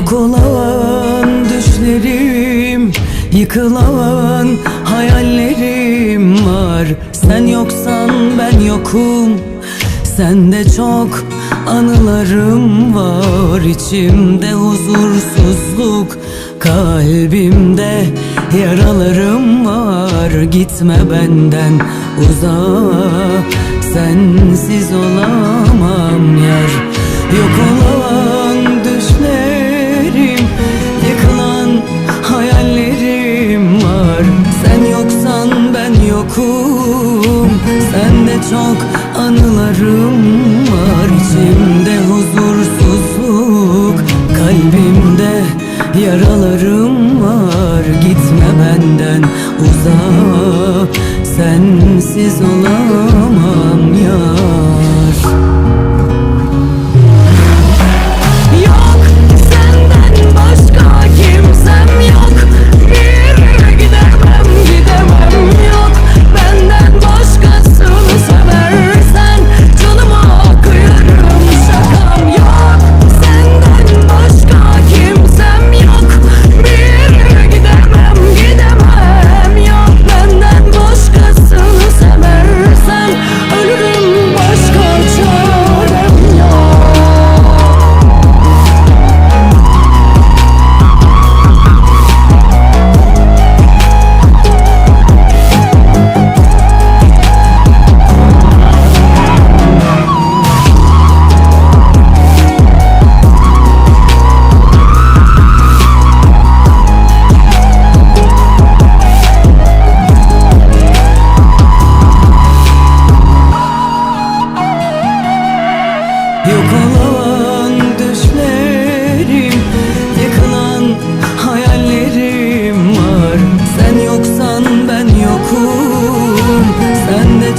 Yok olan düşlerim Yıkılan hayallerim var. Sen yoksan ben yokum Sende çok anılarım var. İçimde huzursuzluk Kalbimde yaralarım var. Gitme benden uzağa Sensiz olamam yar. Yok olamam çok anılarım var. İçimde huzursuzluk Kalbimde yaralarım var. Gitme benden uzağa Sensiz olamam yar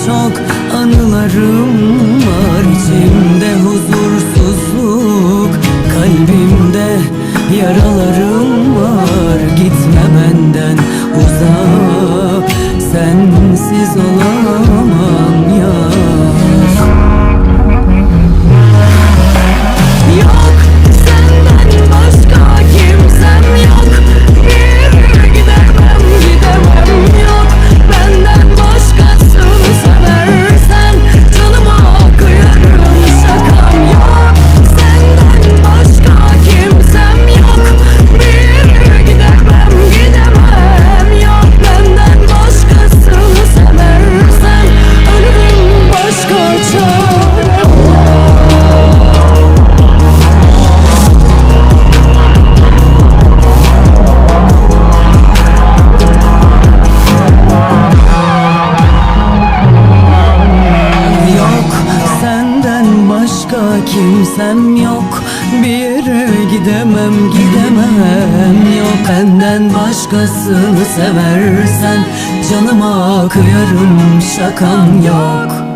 çok anılarım var. İçimde huzursuzluk Kalbimde yaralarım var. Gitme benden uzağa Sensiz olamam kimsem yok. Bir yere gidemem gidemem Yok. Benden başkasını seversen Canıma kıyarım şakam yok